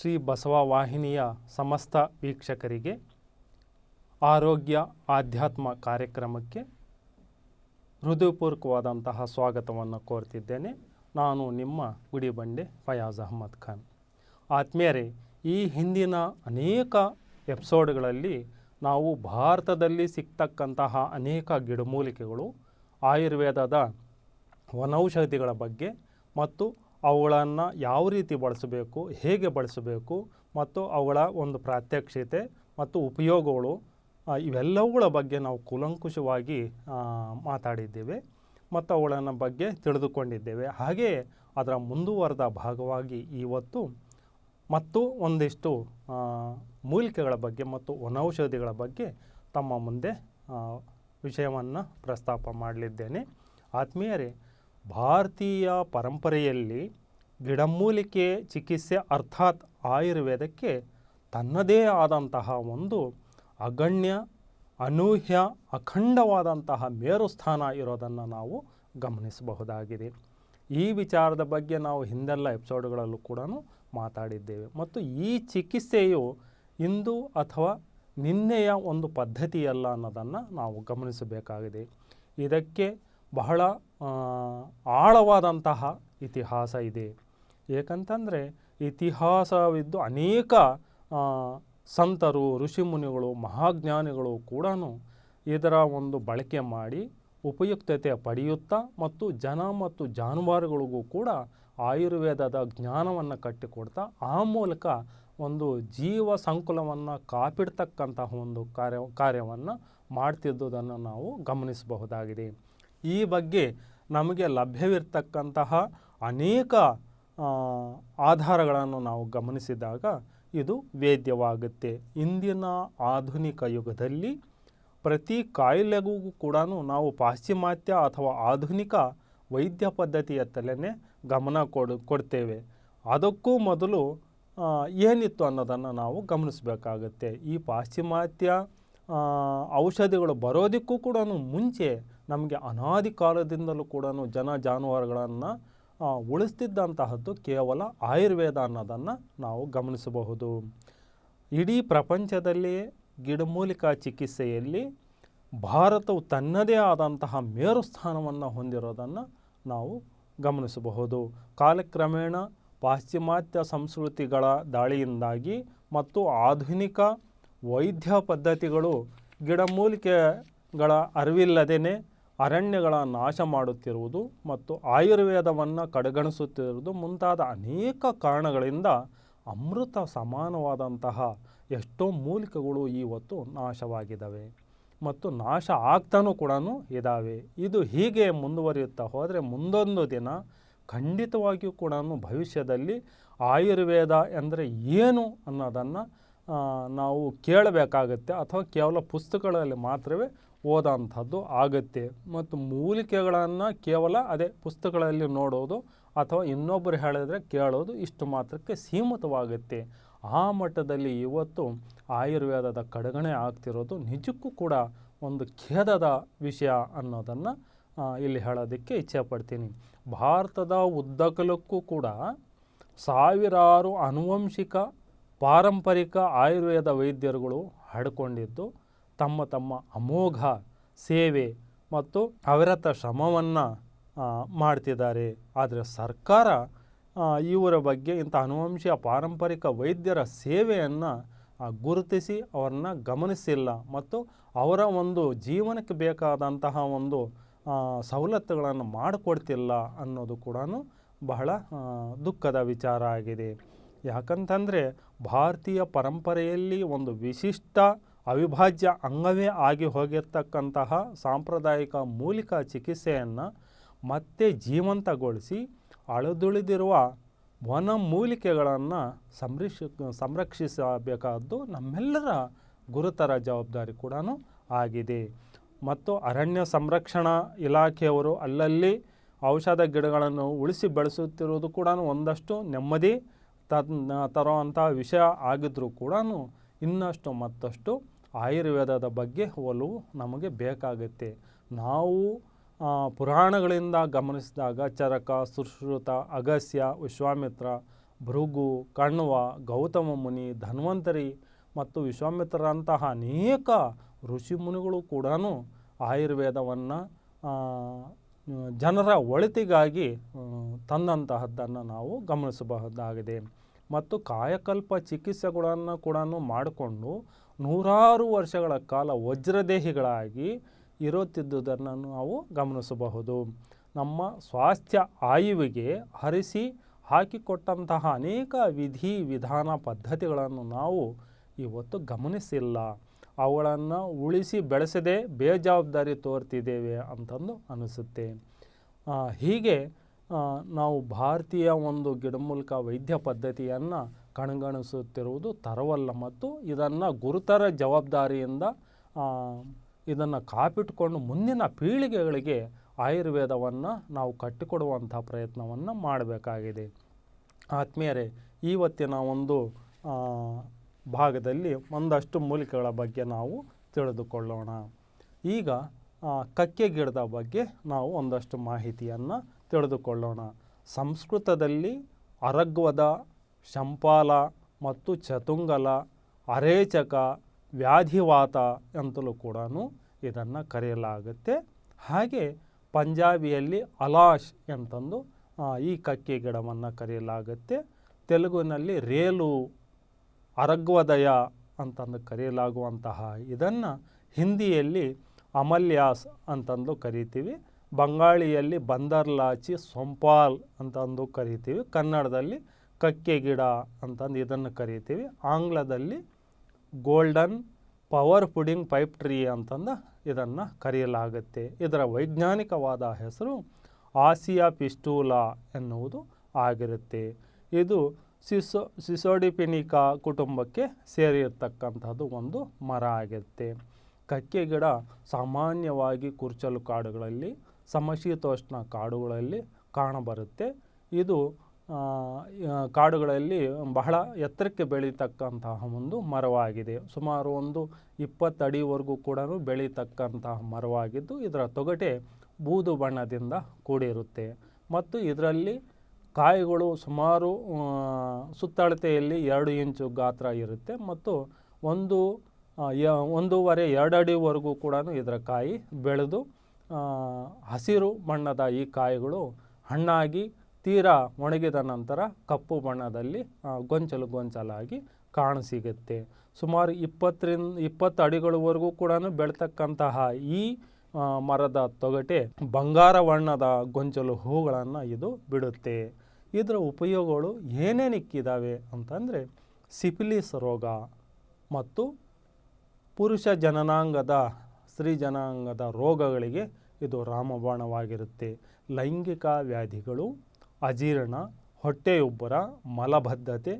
ಶ್ರೀ ಬಸವ ವಾಹಿನಿಯ ಸಮಸ್ತ ವೀಕ್ಷಕರಿಗೆ ಆರೋಗ್ಯ ಆಧ್ಯಾತ್ಮ ಕಾರ್ಯಕ್ರಮಕ್ಕೆ ಹೃದಯಪೂರ್ವಕವಾದಂತಹ ಸ್ವಾಗತವನ್ನು ಕೋರ್ತಿದ್ದೇನೆ. ನಾನು ನಿಮ್ಮ ಗುಡಿಬಂಡೆ ಫಯಾಜ್ ಅಹಮದ್ ಖಾನ್. ಆತ್ಮೀಯರೇ, ಈ ಹಿಂದಿನ ಅನೇಕ ಎಪಿಸೋಡ್ಗಳಲ್ಲಿ ನಾವು ಭಾರತದಲ್ಲಿ ಸಿಗ್ತಕ್ಕಂತಹ ಅನೇಕ ಗಿಡಮೂಲಿಕೆಗಳು, ಆಯುರ್ವೇದದ ವನೌಷಧಿಗಳ ಬಗ್ಗೆ ಮತ್ತು ಅವುಗಳನ್ನು ಯಾವ ರೀತಿ ಬಳಸಬೇಕು, ಹೇಗೆ ಬಳಸಬೇಕು ಮತ್ತು ಅವುಗಳ ಒಂದು ಪ್ರಾತ್ಯಕ್ಷತೆ ಮತ್ತು ಉಪಯೋಗಗಳು ಇವೆಲ್ಲವುಗಳ ಬಗ್ಗೆ ನಾವು ಕೂಲಂಕುಷವಾಗಿ ಮಾತಾಡಿದ್ದೇವೆ ಮತ್ತು ಅವುಗಳನ್ನು ಬಗ್ಗೆ ತಿಳಿದುಕೊಂಡಿದ್ದೇವೆ. ಹಾಗೆಯೇ ಅದರ ಮುಂದುವರೆದ ಭಾಗವಾಗಿ ಇವತ್ತು ಮತ್ತು ಒಂದಿಷ್ಟು ಮೂಲಿಕೆಗಳ ಬಗ್ಗೆ ಮತ್ತು ವನೌಷಧಿಗಳ ಬಗ್ಗೆ ತಮ್ಮ ಮುಂದೆ ವಿಷಯವನ್ನು ಪ್ರಸ್ತಾಪ ಮಾಡಲಿದ್ದೇನೆ. ಆತ್ಮೀಯರೇ ಭಾರತೀಯ ಪರಂಪರೆಯಲ್ಲಿ ಗಿಡಮೂಲಿಕೆ ಚಿಕಿತ್ಸೆ ಅರ್ಥಾತ್ ಆಯುರ್ವೇದಕ್ಕೆ ತನ್ನದೇ ಆದಂತಹ ಒಂದು ಅಗಣ್ಯ, ಅನೂಹ್ಯ, ಅಖಂಡವಾದಂತಹ ಮೇರುಸ್ಥಾನ ಇರೋದನ್ನು ನಾವು ಗಮನಿಸಬಹುದಾಗಿದೆ. ಈ ವಿಚಾರದ ಬಗ್ಗೆ ನಾವು ಹಿಂದೆಲ್ಲ ಎಪಿಸೋಡ್ಗಳಲ್ಲೂ ಕೂಡ ಮಾತಾಡಿದ್ದೇವೆ. ಮತ್ತು ಈ ಚಿಕಿತ್ಸೆಯು ಇಂದು ಅಥವಾ ನಿನ್ನೆಯ ಒಂದು ಪದ್ಧತಿಯಲ್ಲ ಅನ್ನೋದನ್ನು ನಾವು ಗಮನಿಸಬೇಕಾಗಿದೆ. ಇದಕ್ಕೆ ಬಹಳ ಆಳವಾದಂತಹ ಇತಿಹಾಸ ಇದೆ. ಏಕಂತಂದರೆ ಇತಿಹಾಸವಿದ್ದು ಅನೇಕ ಸಂತರು, ಋಷಿಮುನಿಗಳು, ಮಹಾಜ್ಞಾನಿಗಳು ಕೂಡ ಇದರ ಒಂದು ಬಳಕೆ ಮಾಡಿ ಉಪಯುಕ್ತತೆ ಪಡೆಯುತ್ತಾ ಮತ್ತು ಜನ ಮತ್ತು ಜಾನುವಾರುಗಳಿಗೂ ಕೂಡ ಆಯುರ್ವೇದದ ಜ್ಞಾನವನ್ನು ಕಟ್ಟಿಕೊಡ್ತಾ ಆ ಮೂಲಕ ಒಂದು ಜೀವ ಸಂಕುಲವನ್ನು ಕಾಪಿಡ್ತಕ್ಕಂತಹ ಒಂದು ಕಾರ್ಯ, ಕಾರ್ಯವನ್ನು ಮಾಡ್ತಿದ್ದುದನ್ನು ನಾವು ಗಮನಿಸಬಹುದಾಗಿದೆ. ಈ ಬಗ್ಗೆ ನಮಗೆ ಲಭ್ಯವಿರ್ತಕ್ಕಂತಹ ಅನೇಕ ಆಧಾರಗಳನ್ನು ನಾವು ಗಮನಿಸಿದಾಗ ಇದು ವೇದ್ಯವಾಗುತ್ತೆ. ಇಂದಿನ ಆಧುನಿಕ ಯುಗದಲ್ಲಿ ಪ್ರತಿ ಕಾಯಿಲೆಗೂ ಕೂಡ ನಾವು ಪಾಶ್ಚಿಮಾತ್ಯ ಅಥವಾ ಆಧುನಿಕ ವೈದ್ಯ ಪದ್ಧತಿಯತ್ತಲೇ ಗಮನ ಕೊಡು, ಕೊಡ್ತೇವೆ. ಅದಕ್ಕೂ ಮೊದಲು ಏನಿತ್ತು ಅನ್ನೋದನ್ನು ನಾವು ಗಮನಿಸಬೇಕಾಗತ್ತೆ. ಈ ಪಾಶ್ಚಿಮಾತ್ಯ ಔಷಧಿಗಳು ಬರೋದಕ್ಕೂ ಕೂಡ ಮುಂಚೆ ನಮಗೆ ಅನಾದಿ ಕಾಲದಿಂದಲೂ ಕೂಡ ಜನ ಜಾನುವಾರುಗಳನ್ನು ಉಳಿಸ್ತಿದ್ದಂತಹದ್ದು ಕೇವಲ ಆಯುರ್ವೇದ ಅನ್ನೋದನ್ನು ನಾವು ಗಮನಿಸಬಹುದು. ಇಡೀ ಪ್ರಪಂಚದಲ್ಲಿ ಗಿಡಮೂಲಿಕಾ ಚಿಕಿತ್ಸೆಯಲ್ಲಿ ಭಾರತವು ತನ್ನದೇ ಆದಂತಹ ಮೇರು ಸ್ಥಾನವನ್ನು ಹೊಂದಿರೋದನ್ನು ನಾವು ಗಮನಿಸಬಹುದು. ಕಾಲಕ್ರಮೇಣ ಪಾಶ್ಚಿಮಾತ್ಯ ಸಂಸ್ಕೃತಿಗಳ ದಾಳಿಯಿಂದಾಗಿ ಮತ್ತು ಆಧುನಿಕ ವೈದ್ಯ ಪದ್ಧತಿಗಳು ಗಿಡಮೂಲಿಕೆಗಳ ಅರಿವಿಲ್ಲದೇ ಅರಣ್ಯಗಳ ನಾಶ ಮಾಡುತ್ತಿರುವುದು ಮತ್ತು ಆಯುರ್ವೇದವನ್ನು ಕಡೆಗಣಿಸುತ್ತಿರುವುದು ಮುಂತಾದ ಅನೇಕ ಕಾರಣಗಳಿಂದ ಅಮೃತ ಸಮಾನವಾದಂತಹ ಎಷ್ಟೋ ಮೂಲಿಕೆಗಳು ಇವತ್ತು ನಾಶವಾಗಿದ್ದಾವೆ. ಮತ್ತು ನಾಶ ಆಗ್ತಾನೂ ಕೂಡ ಇದ್ದಾವೆ. ಇದು ಹೀಗೆ ಮುಂದುವರಿಯುತ್ತಾ ಹೋದರೆ ಮುಂದೊಂದು ದಿನ ಖಂಡಿತವಾಗಿಯೂ ಕೂಡ ಭವಿಷ್ಯದಲ್ಲಿ ಆಯುರ್ವೇದ ಎಂದರೆ ಏನು ಅನ್ನೋದನ್ನು ನಾವು ಕೇಳಬೇಕಾಗುತ್ತೆ. ಅಥವಾ ಕೇವಲ ಪುಸ್ತಕಗಳಲ್ಲಿ ಮಾತ್ರವೇ ಓದೋಂಥದ್ದು ಆಗುತ್ತೆ. ಮತ್ತು ಮೂಲಿಕೆಗಳನ್ನು ಕೇವಲ ಅದೇ ಪುಸ್ತಕಗಳಲ್ಲಿ ನೋಡೋದು ಅಥವಾ ಇನ್ನೊಬ್ಬರು ಹೇಳಿದ್ರೆ ಕೇಳೋದು ಇಷ್ಟು ಮಾತ್ರಕ್ಕೆ ಸೀಮಿತವಾಗುತ್ತೆ. ಆ ಮಟ್ಟದಲ್ಲಿ ಇವತ್ತು ಆಯುರ್ವೇದದ ಕಡಗಣೆ ಆಗ್ತಿರೋದು ನಿಜಕ್ಕೂ ಕೂಡ ಒಂದು ಖೇದದ ವಿಷಯ ಅನ್ನೋದನ್ನು ಇಲ್ಲಿ ಹೇಳೋದಕ್ಕೆ ಇಚ್ಛೆಪಡ್ತೀನಿ ಭಾರತದ ಉದ್ದಕಲಕ್ಕೂ ಕೂಡ ಸಾವಿರಾರು ಆನುವಂಶಿಕ ಪಾರಂಪರಿಕ ಆಯುರ್ವೇದ ವೈದ್ಯರುಗಳು ಹಡ್ಕೊಂಡಿದ್ದು ತಮ್ಮ ತಮ್ಮ ಅಮೋಘ ಸೇವೆ ಮತ್ತು ಅವಿರತ ಶ್ರಮವನ್ನು ಮಾಡ್ತಿದ್ದಾರೆ. ಆದರೆ ಸರ್ಕಾರ ಇವರ ಬಗ್ಗೆ ಇಂಥ ಅನುವಂಶೀಯ ಪಾರಂಪರಿಕ ವೈದ್ಯರ ಸೇವೆಯನ್ನು ಗುರುತಿಸಿ ಅವರನ್ನ ಗಮನಿಸಿಲ್ಲ ಮತ್ತು ಅವರ ಒಂದು ಜೀವನಕ್ಕೆ ಬೇಕಾದಂತಹ ಒಂದು ಸವಲತ್ತುಗಳನ್ನು ಮಾಡಿಕೊಡ್ತಿಲ್ಲ ಅನ್ನೋದು ಕೂಡ ಬಹಳ ದುಃಖದ ವಿಚಾರ ಆಗಿದೆ. ಯಾಕಂತಂದರೆ ಭಾರತೀಯ ಪರಂಪರೆಯಲ್ಲಿ ಒಂದು ವಿಶಿಷ್ಟ ಅವಿಭಾಜ್ಯ ಅಂಗವೇ ಆಗಿ ಹೋಗಿರ್ತಕ್ಕಂತಹ ಸಾಂಪ್ರದಾಯಿಕ ಮೂಲಿಕ ಚಿಕಿತ್ಸೆಯನ್ನು ಮತ್ತೆ ಜೀವಂತಗೊಳಿಸಿ ಅಳದುಳಿದಿರುವ ವನ ಮೂಲಿಕೆಗಳನ್ನು ಸಂರಕ್ಷ, ಸಂರಕ್ಷಿಸಬೇಕಾದ್ದು ನಮ್ಮೆಲ್ಲರ ಗುರುತರ ಜವಾಬ್ದಾರಿ ಕೂಡ ಆಗಿದೆ. ಮತ್ತು ಅರಣ್ಯ ಸಂರಕ್ಷಣಾ ಇಲಾಖೆಯವರು ಅಲ್ಲಲ್ಲಿ ಔಷಧ ಗಿಡಗಳನ್ನು ಉಳಿಸಿ ಬೆಳೆಸುತ್ತಿರುವುದು ಕೂಡ ಒಂದಷ್ಟು ನೆಮ್ಮದಿ ತರುವಂತಹ ವಿಷಯ ಆಗಿದ್ದರೂ ಕೂಡ ಇನ್ನಷ್ಟು ಮತ್ತಷ್ಟು ಆಯುರ್ವೇದದ ಬಗ್ಗೆ ಒಲವು ನಮಗೆ ಬೇಕಾಗುತ್ತೆ. ನಾವು ಪುರಾಣಗಳಿಂದ ಗಮನಿಸಿದಾಗ ಚರಕ, ಸುಶ್ರುತ, ಅಗಸ್ಯ, ವಿಶ್ವಾಮಿತ್ರ, ಭೃಗು, ಕಣ್ವ, ಗೌತಮ ಮುನಿ, ಧನ್ವಂತರಿ ಮತ್ತು ವಿಶ್ವಾಮಿತ್ರರಂತಹ ಅನೇಕ ಋಷಿ ಮುನಿಗಳು ಕೂಡ ಆಯುರ್ವೇದವನ್ನು ಜನರ ಒಳಿತಿಗಾಗಿ ತಂದಂತಹದ್ದನ್ನು ನಾವು ಗಮನಿಸಬಹುದಾಗಿದೆ. ಮತ್ತು ಕಾಯಕಲ್ಪ ಚಿಕಿತ್ಸೆಗಳನ್ನು ಕೂಡ ಮಾಡಿಕೊಂಡು ನೂರಾರು ವರ್ಷಗಳ ಕಾಲ ವಜ್ರದೇಹಿಗಳಾಗಿ ಇರುತ್ತಿದ್ದುದನ್ನು ನಾವು ಗಮನಿಸಬಹುದು. ನಮ್ಮ ಸ್ವಾಸ್ಥ್ಯ ಆಯುವಿಗೆ ಹರಿಸಿ ಹಾಕಿಕೊಟ್ಟಂತಹ ಅನೇಕ ವಿಧಿ ವಿಧಾನ ಪದ್ಧತಿಗಳನ್ನು ನಾವು ಇವತ್ತು ಗಮನಿಸಿಲ್ಲ. ಅವುಗಳನ್ನು ಉಳಿಸಿ ಬೆಳೆಸದೆ ಬೇಜವಾಬ್ದಾರಿ ತೋರ್ತಿದ್ದೇವೆ ಅಂತಂದು ಅನಿಸುತ್ತೆ. ಹೀಗೆ ನಾವು ಭಾರತೀಯ ಒಂದು ಗಿಡಮೂಲಕ ವೈದ್ಯ ಪದ್ಧತಿಯನ್ನು ಕಣ್ಗಣಿಸುತ್ತಿರುವುದು ತರವಲ್ಲ ಮತ್ತು ಇದನ್ನು ಗುರುತರ ಜವಾಬ್ದಾರಿಯಿಂದ ಇದನ್ನು ಕಾಪಿಟ್ಕೊಂಡು ಮುಂದಿನ ಪೀಳಿಗೆಗಳಿಗೆ ಆಯುರ್ವೇದವನ್ನು ನಾವು ಕಟ್ಟಿಕೊಡುವಂಥ ಪ್ರಯತ್ನವನ್ನು ಮಾಡಬೇಕಾಗಿದೆ. ಆತ್ಮೀಯರೇ ಇವತ್ತಿನ ಒಂದು ಭಾಗದಲ್ಲಿ ಒಂದಷ್ಟು ಮೂಲಿಕೆಗಳ ಬಗ್ಗೆ ನಾವು ತಿಳಿದುಕೊಳ್ಳೋಣ. ಈಗ ಕಕ್ಕೆ ಗಿಡದ ಬಗ್ಗೆ ನಾವು ಒಂದಷ್ಟು ಮಾಹಿತಿಯನ್ನು ತಿಳಿದುಕೊಳ್ಳೋಣ. ಸಂಸ್ಕೃತದಲ್ಲಿ ಅರಗ್ವದ ಶಂಪಾಲ ಮತ್ತು ಚತುಂಗಲ, ಅರೇಚಕ, ವ್ಯಾಧಿವಾತ ಅಂತಲೂ ಕೂಡ ಇದನ್ನು ಕರೆಯಲಾಗುತ್ತೆ. ಹಾಗೆ ಪಂಜಾಬಿಯಲ್ಲಿ ಅಲಾಶ್ ಅಂತಂದು ಈ ಕಕ್ಕೆ ಗಿಡವನ್ನು ಕರೆಯಲಾಗುತ್ತೆ. ತೆಲುಗಿನಲ್ಲಿ ರೇಲು, ಅರಗ್ವದಯ ಅಂತಂದು ಕರೆಯಲಾಗುವಂತಹ ಇದನ್ನು ಹಿಂದಿಯಲ್ಲಿ ಅಮಲ್ಯಾಸ್ ಅಂತಂದು ಕರಿತೀವಿ. ಬಂಗಾಳಿಯಲ್ಲಿ ಬಂದರ್ಲಾಚಿ ಸೊಂಪಾಲ್ ಅಂತಂದು ಕರಿತೀವಿ. ಕನ್ನಡದಲ್ಲಿ ಕಕ್ಕೆ ಗಿಡ ಅಂತಂದು ಇದನ್ನು ಕರಿತೀವಿ. ಆಂಗ್ಲದಲ್ಲಿ golden power pudding pipe tree ಅಂತಂದು ಇದನ್ನು ಕರೆಯಲಾಗುತ್ತೆ. ಇದರ ವೈಜ್ಞಾನಿಕವಾದ ಹೆಸರು ಆಸಿಯಾ ಪಿಸ್ಟೂಲಾ ಎನ್ನುವುದು ಆಗಿರುತ್ತೆ. ಇದು ಸಿಸೋ, ಸಿಸೋಡಿಪಿನಿಕಾ ಕುಟುಂಬಕ್ಕೆ ಸೇರಿರ್ತಕ್ಕಂಥದ್ದು ಒಂದು ಮರ ಆಗಿರುತ್ತೆ. ಕಕ್ಕೆ ಗಿಡ ಸಾಮಾನ್ಯವಾಗಿ ಕುರ್ಚಲು ಕಾಡುಗಳಲ್ಲಿ, ಸಮಶೀತೋಷ್ಣ ಕಾಡುಗಳಲ್ಲಿ ಕಾಣಬರುತ್ತೆ. ಇದು ಕಾಡುಗಳಲ್ಲಿ ಬಹಳ ಎತ್ತರಕ್ಕೆ ಬೆಳೀತಕ್ಕಂತಹ ಒಂದು ಮರವಾಗಿದೆ. ಸುಮಾರು ಒಂದು ಇಪ್ಪತ್ತು ಅಡಿವರೆಗೂ ಕೂಡ ಬೆಳೀತಕ್ಕಂತಹ ಮರವಾಗಿದ್ದು, ಇದರ ತೊಗಟೆ ಬೂದು ಬಣ್ಣದಿಂದ ಕೂಡಿರುತ್ತೆ. ಮತ್ತು ಇದರಲ್ಲಿ ಕಾಯಿಗಳು ಸುಮಾರು ಸುತ್ತಳತೆಯಲ್ಲಿ ಎರಡು ಇಂಚು ಗಾತ್ರ ಇರುತ್ತೆ. ಮತ್ತು ಒಂದು ಒಂದೂವರೆ, ಎರಡು ಅಡಿವರೆಗೂ ಕೂಡ ಇದರ ಕಾಯಿ ಬೆಳೆದು ಹಸಿರು ಬಣ್ಣದ ಈ ಕಾಯಿಗಳು ಹಣ್ಣಾಗಿ ತೀರಾ ಒಣಗಿದ ನಂತರ ಕಪ್ಪು ಬಣ್ಣದಲ್ಲಿ ಗೊಂಚಲು ಗೊಂಚಲಾಗಿ ಕಾಣಸಿಗುತ್ತೆ. ಸುಮಾರು ಇಪ್ಪತ್ತರಿಂದ, ಇಪ್ಪತ್ತು ಅಡಿಗಳವರೆಗೂ ಕೂಡ ಬೆಳ್ತಕ್ಕಂತಹ ಈ ಮರದ ತೊಗಟೆ ಬಂಗಾರ ವರ್ಣದ ಗೊಂಚಲು ಹೂಗಳನ್ನು ಇದು ಬಿಡುತ್ತೆ. ಇದರ ಉಪಯೋಗಗಳು ಏನೇನಿಕ್ಕಿದ್ದಾವೆ ಅಂತಂದರೆ ಸಿಫಿಲಿಸ್ ರೋಗ ಮತ್ತು ಪುರುಷ ಜನನಾಂಗದ, ಸ್ತ್ರೀ ಜನಾಂಗದ ರೋಗಗಳಿಗೆ ಇದು ರಾಮಬಾಣವಾಗಿರುತ್ತೆ. ಲೈಂಗಿಕ ವ್ಯಾಧಿಗಳು ಅಜೀರ್ಣ, ಹೊಟ್ಟೆಯುಬ್ಬರ ಮಲಬದ್ಧತೆ,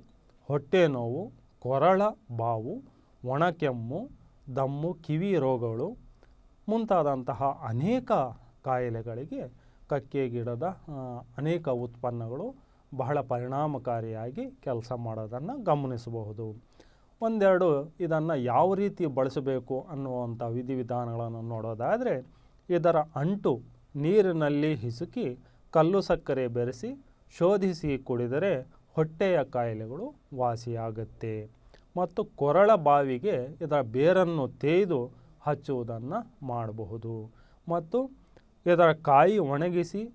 ಹೊಟ್ಟೆ ನೋವು, ಕೊರಳ ಬಾವು, ಒಣಕೆಮ್ಮು, ದಮ್ಮು, ಕಿವಿ ರೋಗಗಳು ಮುಂತಾದಂತಹ ಅನೇಕ ಕಾಯಿಲೆಗಳಿಗೆ ಕಕ್ಕೆ ಗಿಡದ ಅನೇಕ ಉತ್ಪನ್ನಗಳು ಬಹಳ ಪರಿಣಾಮಕಾರಿಯಾಗಿ ಕೆಲಸ ಮಾಡೋದನ್ನು ಗಮನಿಸಬಹುದು. ಒಂದೆರಡು ಇದನ್ನು ಯಾವ ರೀತಿ ಬಳಸಬೇಕು ಅನ್ನುವಂಥ ವಿಧಿವಿಧಾನಗಳನ್ನು ನೋಡೋದಾದರೆ ಇದರ ಅಂಟು ನೀರಿನಲ್ಲಿ ಹಿಸುಕಿ ಕಲ್ಲು ಸಕ್ಕರೆ ಬೆರೆಸಿ ಶೋಧಿಸಿ ಕುಡಿದರೆ ಹೊಟ್ಟೆಯ ಕಾಯಿಲೆಗಳು ವಾಸಿಯಾಗುತ್ತೆ. ಮತ್ತು ಕೊರಳ ಬಾವಿಗೆ ಇದರ ಬೇರನ್ನು ತೇಯ್ದು ಹಚ್ಚುವುದನ್ನು ಮಾಡಬಹುದು. ಮತ್ತು ಇದರ ಕಾಯಿ ಒಣಗಿಸಿ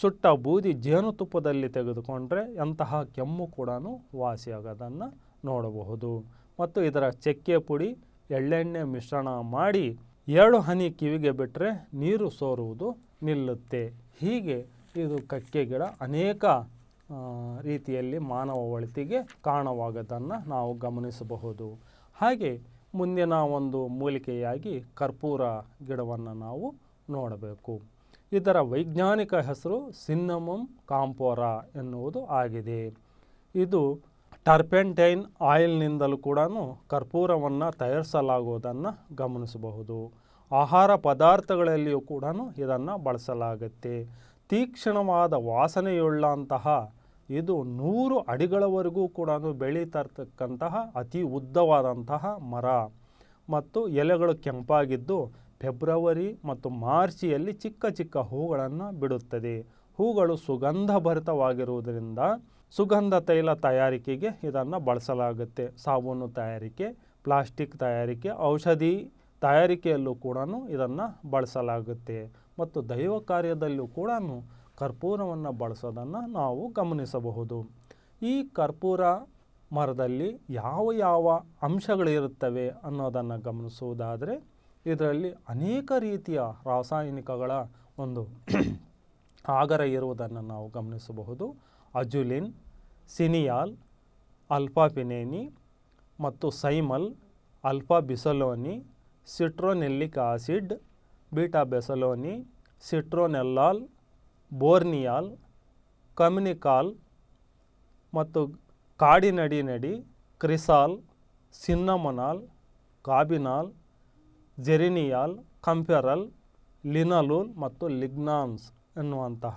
ಸುಟ್ಟ ಬೂದಿ ಜೇನುತುಪ್ಪದಲ್ಲಿ ತೆಗೆದುಕೊಂಡರೆ ಎಂತಹ ಕೆಮ್ಮು ಕೂಡ ವಾಸಿಯಾಗೋದನ್ನು ನೋಡಬಹುದು. ಮತ್ತು ಇದರ ಚಕ್ಕೆ ಪುಡಿ, ಎಳ್ಳೆಣ್ಣೆ ಮಿಶ್ರಣ ಮಾಡಿ ಎರಡು ಹನಿ ಕಿವಿಗೆ ಬಿಟ್ಟರೆ ನೀರು ಸೋರುವುದು ನಿಲ್ಲುತ್ತೆ. ಹೀಗೆ ಇದು ಕಕ್ಕೆ ಗಿಡ ಅನೇಕ ರೀತಿಯಲ್ಲಿ ಮಾನವ ಒಳಿತಿಗೆ ಕಾರಣವಾಗೋದನ್ನು ನಾವು ಗಮನಿಸಬಹುದು. ಹಾಗೆ ಮುಂದಿನ ಒಂದು ಮೂಲಿಕೆಯಾಗಿ ಕರ್ಪೂರ ಗಿಡವನ್ನು ನಾವು ನೋಡಬೇಕು. ಇದರ ವೈಜ್ಞಾನಿಕ ಹೆಸರು ಸಿನ್ನಮಮ್ ಕಾಂಪೋರಾ ಎನ್ನುವುದು ಆಗಿದೆ. ಇದು ಟರ್ಪೆಂಟೈನ್ ಆಯಿಲ್ನಿಂದಲೂ ಕೂಡ ಕರ್ಪೂರವನ್ನು ತಯಾರಿಸಲಾಗುವುದನ್ನು ಗಮನಿಸಬಹುದು. ಆಹಾರ ಪದಾರ್ಥಗಳಲ್ಲಿಯೂ ಕೂಡ ಇದನ್ನು ಬಳಸಲಾಗುತ್ತೆ. ತೀಕ್ಷ್ಣವಾದ ವಾಸನೆಯುಳ್ಳಂತಹ ಇದು ನೂರು ಅಡಿಗಳವರೆಗೂ ಕೂಡ ಬೆಳೀತರ್ತಕ್ಕಂತಹ ಅತಿ ಉದ್ದವಾದಂತಹ ಮರ. ಮತ್ತು ಎಲೆಗಳು ಕೆಂಪಾಗಿದ್ದು ಫೆಬ್ರವರಿ ಮತ್ತು ಮಾರ್ಚಿಯಲ್ಲಿ ಚಿಕ್ಕ ಚಿಕ್ಕ ಹೂಗಳನ್ನು ಬಿಡುತ್ತದೆ. ಹೂಗಳು ಸುಗಂಧಭರಿತವಾಗಿರುವುದರಿಂದ ಸುಗಂಧ ತೈಲ ತಯಾರಿಕೆಗೆ ಇದನ್ನು ಬಳಸಲಾಗುತ್ತೆ. ಸಾಬೂನು ತಯಾರಿಕೆ, ಪ್ಲಾಸ್ಟಿಕ್ ತಯಾರಿಕೆ, ಔಷಧಿ ತಯಾರಿಕೆಯಲ್ಲೂ ಕೂಡ ಇದನ್ನು ಬಳಸಲಾಗುತ್ತೆ. ಮತ್ತು ದೈವ ಕಾರ್ಯದಲ್ಲೂ ಕೂಡ ಕರ್ಪೂರವನ್ನು ಬಳಸೋದನ್ನು ನಾವು ಗಮನಿಸಬಹುದು. ಈ ಕರ್ಪೂರ ಮರದಲ್ಲಿ ಯಾವ ಯಾವ ಅಂಶಗಳಿರುತ್ತವೆ ಅನ್ನೋದನ್ನು ಗಮನಿಸುವುದಾದರೆ, ಇದರಲ್ಲಿ ಅನೇಕ ರೀತಿಯ ರಾಸಾಯನಿಕಗಳ ಒಂದು ಆಗರ ಇರುವುದನ್ನು ನಾವು ಗಮನಿಸಬಹುದು. ಅಜುಲಿನ್, ಸಿನಿಯಾಲ್ ಅಲ್ಫಾಪಿನೇನಿ ಮತ್ತು cymol, alpha bisabolene citronellic acid, beta bisabolene, citronellol, borneol, ಕಮ್ಯುನಿಕಾಲ್ ಮತ್ತು ಕಾಡಿನಡಿ ನಡಿ ಕ್ರಿಸಾಲ್, ಸಿನ್ನಮನಾಲ್, ಕಾಬಿನಾಲ್, ಜೆರಿನಿಯಾಲ್ ಕಂಪೆರಲ್ ಲಿನಲೂಲ್ ಮತ್ತು ಲಿಗ್ನಾನ್ಸ್ ಎನ್ನುವಂತಹ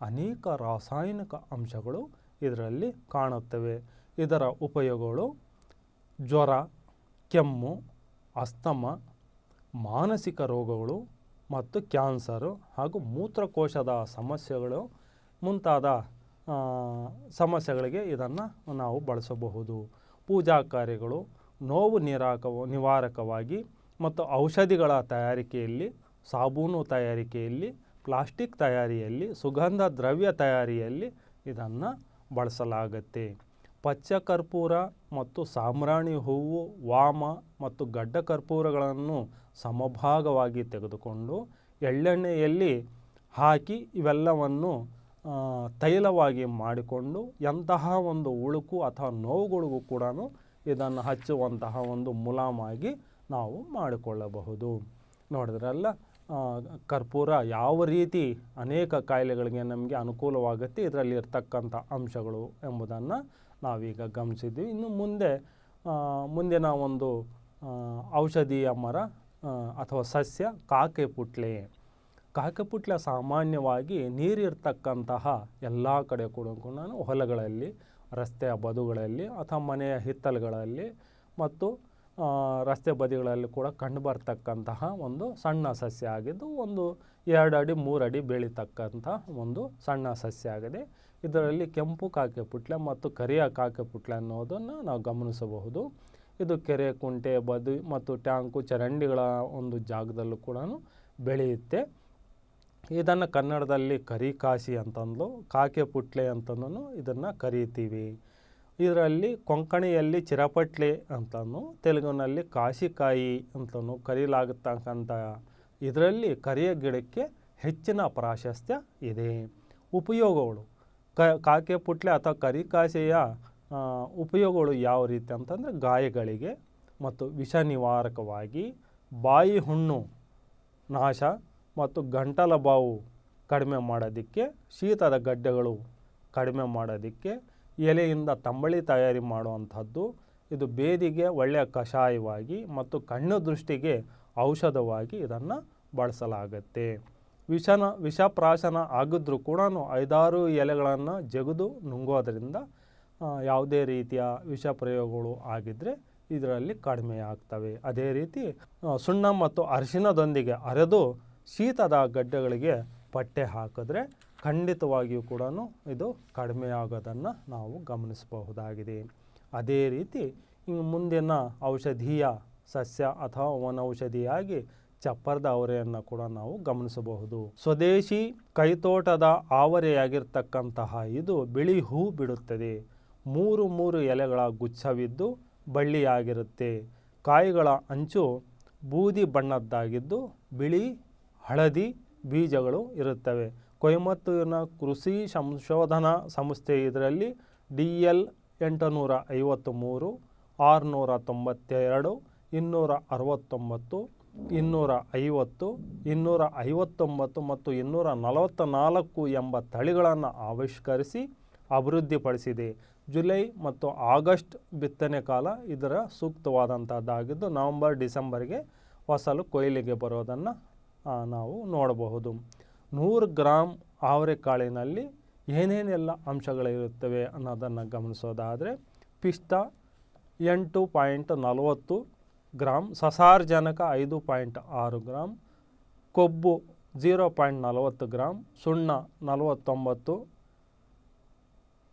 ಅನೇಕ ರಾಸಾಯನಿಕ ಅಂಶಗಳು ಇದರಲ್ಲಿ ಕಾಣುತ್ತವೆ. ಇದರ ಉಪಯೋಗಗಳು ಜ್ವರ, ಕೆಮ್ಮು ಅಸ್ತಮ, ಮಾನಸಿಕ ರೋಗಗಳು ಮತ್ತು ಕ್ಯಾನ್ಸರು ಹಾಗೂ ಮೂತ್ರಕೋಶದ ಸಮಸ್ಯೆಗಳು ಮುಂತಾದ ಸಮಸ್ಯೆಗಳಿಗೆ ಇದನ್ನು ನಾವು ಬಳಸಬಹುದು. ಪೂಜಾ ಕಾರ್ಯಗಳು, ನೋವು ನಿರಾಕ ನಿವಾರಕವಾಗಿ ಮತ್ತು ಔಷಧಿಗಳ ತಯಾರಿಕೆಯಲ್ಲಿ, ಸಾಬೂನು ತಯಾರಿಕೆಯಲ್ಲಿ, ಪ್ಲಾಸ್ಟಿಕ್ ತಯಾರಿಯಲ್ಲಿ, ಸುಗಂಧ ದ್ರವ್ಯ ತಯಾರಿಯಲ್ಲಿ ಇದನ್ನು ಬಳಸಲಾಗತ್ತೆ. ಪಚ್ಚ ಕರ್ಪೂರ ಮತ್ತು ಸಾಮ್ರಾಣಿ ಹೂವು, ವಾಮ ಮತ್ತು ಗಡ್ಡ ಕರ್ಪೂರಗಳನ್ನು ಸಮಭಾಗವಾಗಿ ತೆಗೆದುಕೊಂಡು ಎಳ್ಳೆಣ್ಣೆಯಲ್ಲಿ ಹಾಕಿ ಇವೆಲ್ಲವನ್ನು ತೈಲವಾಗಿ ಮಾಡಿಕೊಂಡು ಎಂತಹ ಒಂದು ಉಳುಕು ಅಥವಾ ನೋವುಗಳಿಗೂ ಕೂಡ ಇದನ್ನು ಹಚ್ಚುವಂತಹ ಒಂದು ಮುಲಾಮಾಗಿ ನಾವು ಮಾಡಿಕೊಳ್ಳಬಹುದು. ನೋಡಿದ್ರಲ್ಲ ಕರ್ಪೂರ ಯಾವ ರೀತಿ ಅನೇಕ ಕಾಯಿಲೆಗಳಿಗೆ ನಮಗೆ ಅನುಕೂಲವಾಗುತ್ತೆ, ಇದರಲ್ಲಿ ಇರ್ತಕ್ಕಂಥ ಅಂಶಗಳು ಎಂಬುದನ್ನು ನಾವೀಗ ಗಮನಿಸಿದ್ವಿ. ಇನ್ನು ಮುಂದೆ ಮುಂದೆ ಒಂದು ಔಷಧೀಯ ಮರ ಅಥವಾ ಸಸ್ಯ, ಕಾಕೆ ಪುಟ್ಲೆ. ಕಾಕೆಪುಟ್ಲ ಸಾಮಾನ್ಯವಾಗಿ ನೀರಿರ್ತಕ್ಕಂತಹ ಎಲ್ಲ ಕಡೆ ಕೂಡ ನಾನು ಹೊಲಗಳಲ್ಲಿ ರಸ್ತೆಯ ಬದುಗಳಲ್ಲಿ ಅಥವಾ ಮನೆಯ ಹಿತ್ತಲುಗಳಲ್ಲಿ ಮತ್ತು ರಸ್ತೆ ಬದಿಗಳಲ್ಲಿ ಕೂಡ ಕಂಡುಬರ್ತಕ್ಕಂತಹ ಒಂದು ಸಣ್ಣ ಸಸ್ಯ ಆಗಿದ್ದು ಒಂದು ಎರಡು ಅಡಿ, ಮೂರು ಅಡಿ ಬೆಳೀತಕ್ಕಂಥ ಒಂದು ಸಣ್ಣ ಸಸ್ಯ ಆಗಿದೆ. ಇದರಲ್ಲಿ ಕೆಂಪು ಕಾಕೆ ಪುಟ್ಲೆ ಮತ್ತು ಕರಿಯ ಕಾಕೆ ಪುಟ್ಲೆ ಅನ್ನೋದನ್ನು ನಾವು ಗಮನಿಸಬಹುದು. ಇದು ಕೆರೆ, ಕುಂಟೆ, ಬದು ಮತ್ತು ಟ್ಯಾಂಕು, ಚರಂಡಿಗಳ ಒಂದು ಜಾಗದಲ್ಲೂ ಕೂಡ ಬೆಳೆಯುತ್ತೆ. ಇದನ್ನು ಕನ್ನಡದಲ್ಲಿ ಕರಿಕಾಸಿ ಅಂತಂದು ಕಾಕೆ ಪುಟ್ಲೆ ಅಂತಂದೂ ಇದನ್ನು ಕರೀತೀವಿ. ಇದರಲ್ಲಿ ಕೊಂಕಣಿಯಲ್ಲಿ ಚಿರಪಟ್ಲೆ ಅಂತಲೂ ತೆಲುಗಿನಲ್ಲಿ ಕಾಶಿಕಾಯಿ ಅಂತಲೂ ಕರೀಲಾಗತಕ್ಕಂಥ ಇದರಲ್ಲಿ ಕರಿಯ ಗಿಡಕ್ಕೆ ಹೆಚ್ಚಿನ ಪ್ರಾಶಸ್ತ್ಯ ಇದೆ. ಉಪಯೋಗಗಳು. ಕ, ಕಾಕೆ ಪುಟ್ಲೆ ಅಥವಾ ಕರಿಕಾಸೆಯ ಉಪಯೋಗಗಳು ಯಾವ ರೀತಿ ಅಂತಂದರೆ ಗಾಯಗಳಿಗೆ ಮತ್ತು ವಿಷ ನಿವಾರಕವಾಗಿ ಬಾಯಿ ಹುಣ್ಣು ನಾಶ ಮತ್ತು ಗಂಟಲ ಬಾವು ಕಡಿಮೆ ಮಾಡೋದಕ್ಕೆ, ಶೀತದ ಗಡ್ಡೆಗಳು ಕಡಿಮೆ ಮಾಡೋದಕ್ಕೆ, ಎಲೆಯಿಂದ ತಂಬಳಿ ತಯಾರಿ ಮಾಡುವಂಥದ್ದು. ಇದು ಬೇದಿಗೆ ಒಳ್ಳೆಯ ಕಷಾಯವಾಗಿ ಮತ್ತು ಕಣ್ಣು ದೃಷ್ಟಿಗೆ ಔಷಧವಾಗಿ ಇದನ್ನು ಬಳಸಲಾಗತ್ತೆ. ವಿಷನ ವಿಷಪ್ರಾಶನ ಆಗಿದ್ರೂ ಕೂಡ ಐದಾರು ಎಲೆಗಳನ್ನು ಜಗಿದು ನುಂಗೋದರಿಂದ ಯಾವುದೇ ರೀತಿಯ ವಿಷ ಪ್ರಯೋಗಗಳು ಆಗಿದ್ದರೆ ಇದರಲ್ಲಿ ಕಡಿಮೆ ಆಗ್ತವೆ. ಅದೇ ರೀತಿ ಸುಣ್ಣ ಮತ್ತು ಅರಿಶಿನದೊಂದಿಗೆ ಅರೆದು ಶೀತದ ಗಡ್ಡೆಗಳಿಗೆ ಪಟ್ಟೆ ಹಾಕಿದ್ರೆ ಖಂಡಿತವಾಗಿಯೂ ಕೂಡ ಇದು ಕಡಿಮೆ ಆಗೋದನ್ನು ನಾವು ಗಮನಿಸಬಹುದಾಗಿದೆ. ಅದೇ ರೀತಿ ಮುಂದಿನ ಔಷಧೀಯ ಸಸ್ಯ ಅಥವಾ ವನೌಷಧಿಯಾಗಿ ಚಪ್ಪರದ ಆವರೆಯನ್ನು ಕೂಡ ನಾವು ಗಮನಿಸಬಹುದು. ಸ್ವದೇಶಿ ಕೈತೋಟದ ಆವರೆಯಾಗಿರ್ತಕ್ಕಂತಹ ಇದು ಬಿಳಿ ಹೂ ಬಿಡುತ್ತದೆ. ಮೂರು ಮೂರು ಎಲೆಗಳ ಗುಚ್ಛವಿದ್ದು ಬಳ್ಳಿಯಾಗಿರುತ್ತೆ. ಕಾಯಿಗಳ ಅಂಚು ಬೂದಿ ಬಣ್ಣದ್ದಾಗಿದ್ದು ಬಿಳಿ, ಹಳದಿ ಬೀಜಗಳು ಇರುತ್ತವೆ. ಕೊಯಮತ್ತೂರಿನ ಕೃಷಿ ಸಂಶೋಧನಾ ಸಂಸ್ಥೆ ಇದರಲ್ಲಿ ಡಿ ಎಲ್ ಎಂಟುನೂರ ಐವತ್ತು ಮೂರು ಆರುನೂರ ತೊಂಬತ್ತೆರಡು, ಇನ್ನೂರ ಅರವತ್ತೊಂಬತ್ತು ಇನ್ನೂರ ಐವತ್ತು, ಇನ್ನೂರ ಐವತ್ತೊಂಬತ್ತು ಮತ್ತು ಇನ್ನೂರ ನಲವತ್ತ ನಾಲ್ಕು ಎಂಬ ತಳಿಗಳನ್ನು ಆವಿಷ್ಕರಿಸಿ ಅಭಿವೃದ್ಧಿಪಡಿಸಿದೆ. ಜುಲೈ ಮತ್ತು ಆಗಸ್ಟ್ ಬಿತ್ತನೆ ಕಾಲ ಇದರ ಸೂಕ್ತವಾದಂಥದ್ದಾಗಿದ್ದು ನವಂಬರ್, ಡಿಸೆಂಬರ್ಗೆ ಫಸಲು ಕೊಯ್ಲಿಗೆ ಬರೋದನ್ನು ನಾವು ನೋಡಬಹುದು. ನೂರು ಗ್ರಾಮ್ ಅವರೆಕಾಳಿನಲ್ಲಿ ಏನೇನೆಲ್ಲ ಅಂಶಗಳಿರುತ್ತವೆ ಅನ್ನೋದನ್ನು ಗಮನಿಸೋದಾದರೆ, ಪಿಸ್ತಾ ಎಂಟು ಪಾಯಿಂಟ್ ನಲವತ್ತು ಗ್ರಾಮ್ ಸಸಾರಜನಕ ಐದು ಪಾಯಿಂಟ್ ಆರು ಗ್ರಾಮ್ ಕೊಬ್ಬು ಜೀರೋ ಪಾಯಿಂಟ್ ನಲವತ್ತು ಗ್ರಾಮ್ ಸುಣ್ಣ ನಲವತ್ತೊಂಬತ್ತು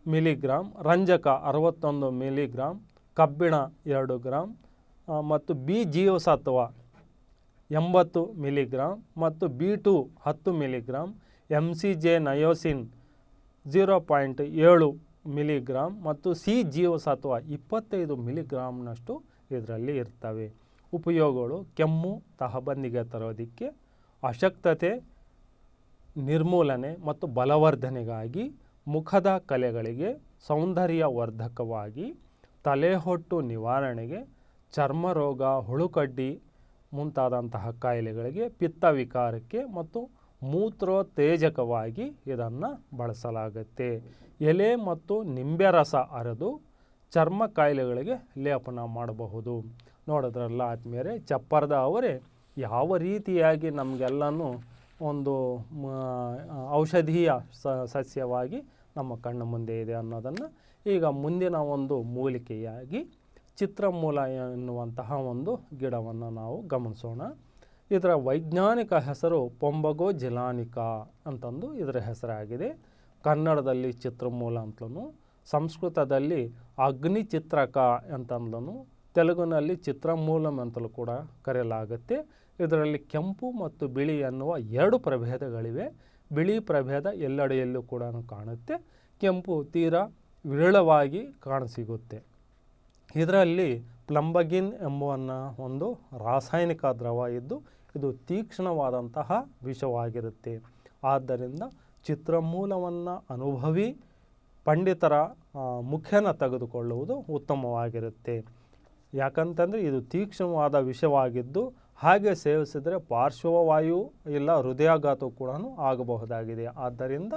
ಮಿಲಿಗ್ರಾಮ್ ರಂಜಕ ಅರವತ್ತೊಂದು ಮಿಲಿಗ್ರಾಮ್ ಕಬ್ಬಿಣ ಎರಡು ಗ್ರಾಮ್ ಮತ್ತು ಬಿ ಜೀವಸತ್ವ ಎಂಬತ್ತು ಮಿಲಿಗ್ರಾಮ್ ಮತ್ತು ಬಿ ಟು ಹತ್ತು ಮಿಲಿಗ್ರಾಮ್ ಎಂ ಸಿ ಜೆ ನಯೋಸಿನ್ ಝೀರೋ ಪಾಯಿಂಟ್ ಏಳು ಮಿಲಿಗ್ರಾಮ್ ಮತ್ತು ಸಿ ಜೀವಸತ್ವ ಇಪ್ಪತ್ತೈದು ಮಿಲಿಗ್ರಾಮ್ನಷ್ಟು ಇದರಲ್ಲಿ ಇರ್ತವೆ. ಉಪಯೋಗಗಳು ಕೆಮ್ಮು ತಹಬಂದಿಗೆ ತರೋದಕ್ಕೆ ಅಶಕ್ತತೆ, ನಿರ್ಮೂಲನೆ ಮತ್ತು ಬಲವರ್ಧನೆಗಾಗಿ ಮುಖದ ಕಲೆಗಳಿಗೆ ಸೌಂದರ್ಯವರ್ಧಕವಾಗಿ ತಲೆಹೊಟ್ಟು ನಿವಾರಣೆಗೆ, ಚರ್ಮ ರೋಗ, ಹುಳುಕಡ್ಡಿ ಮುಂತಾದಂತಹ ಕಾಯಿಲೆಗಳಿಗೆ ಪಿತ್ತ ವಿಕಾರಕ್ಕೆ ಮತ್ತು ಮೂತ್ರೋತ್ತೇಜಕವಾಗಿ ಇದನ್ನು ಬಳಸಲಾಗುತ್ತೆ. ಎಲೆ ಮತ್ತು ನಿಂಬೆ ರಸ ಅರೆದು ಚರ್ಮ ಕಾಯಿಲೆಗಳಿಗೆ ಲೇಪನ ಮಾಡಬಹುದು. ನೋಡಿದ್ರಲ್ಲ ಆತ್ಮೀಯರೇ, ಚಪ್ಪರದ ಅವರೇ, ಯಾವ ರೀತಿಯಾಗಿ ನಮಗೆಲ್ಲನೂ ಒಂದು ಔಷಧೀಯ ಸಸ್ಯವಾಗಿ ನಮ್ಮ ಕಣ್ಣ ಮುಂದೆ ಇದೆ ಅನ್ನೋದನ್ನು ಈಗ ಮುಂದಿನ ಒಂದು ಮೂಲಿಕೆಯಾಗಿ ಚಿತ್ರಮೂಲ ಎನ್ನುವಂತಹ ಒಂದು ಗಿಡವನ್ನು ನಾವು ಗಮನಿಸೋಣ. ಇದರ ವೈಜ್ಞಾನಿಕ ಹೆಸರು ಪೊಂಬಗೋ ಜಿಲಾನಿಕಾ ಅಂತಂದು ಇದರ ಹೆಸರಾಗಿದೆ. ಕನ್ನಡದಲ್ಲಿ ಚಿತ್ರಮೂಲ ಅಂತಲೂ ಸಂಸ್ಕೃತದಲ್ಲಿ ಅಗ್ನಿ ಚಿತ್ರಕ ಅಂತಂದ್ಲೂ ತೆಲುಗಿನಲ್ಲಿ ಚಿತ್ರಮೂಲಂ ಅಂತಲೂ ಕೂಡ ಕರೆಯಲಾಗುತ್ತೆ. ಇದರಲ್ಲಿ ಕೆಂಪು ಮತ್ತು ಬಿಳಿ ಅನ್ನುವ ಎರಡು ಪ್ರಭೇದಗಳಿವೆ. ಬಿಳಿ ಪ್ರಭೇದ ಎಲ್ಲೆಡೆಯಲ್ಲೂ ಕೂಡ ಕಾಣುತ್ತೆ. ಕೆಂಪು ತೀರ ವಿರಳವಾಗಿ ಕಾಣಸಿಗುತ್ತೆ. ಇದರಲ್ಲಿ ಪ್ಲಂಬಗಿನ್ ಎಂಬುವನ್ನ ಒಂದು ರಾಸಾಯನಿಕ ದ್ರವ ಇದ್ದು ಇದು ತೀಕ್ಷ್ಣವಾದಂತಹ ವಿಷವಾಗಿರುತ್ತೆ. ಆದ್ದರಿಂದ ಚಿತ್ರಮೂಲವನ್ನು ಅನುಭವಿ ಪಂಡಿತರ ಮುಖ್ಯನ ತೆಗೆದುಕೊಳ್ಳುವುದು ಉತ್ತಮವಾಗಿರುತ್ತೆ. ಯಾಕಂತಂದರೆ ಇದು ತೀಕ್ಷ್ಣವಾದ ವಿಷವಾಗಿದ್ದು ಹಾಗೆ ಸೇವಿಸಿದರೆ ಪಾರ್ಶ್ವವಾಯು ಇಲ್ಲ ಹೃದಯಾಘಾತವು ಕೂಡ ಆಗಬಹುದಾಗಿದೆ. ಆದ್ದರಿಂದ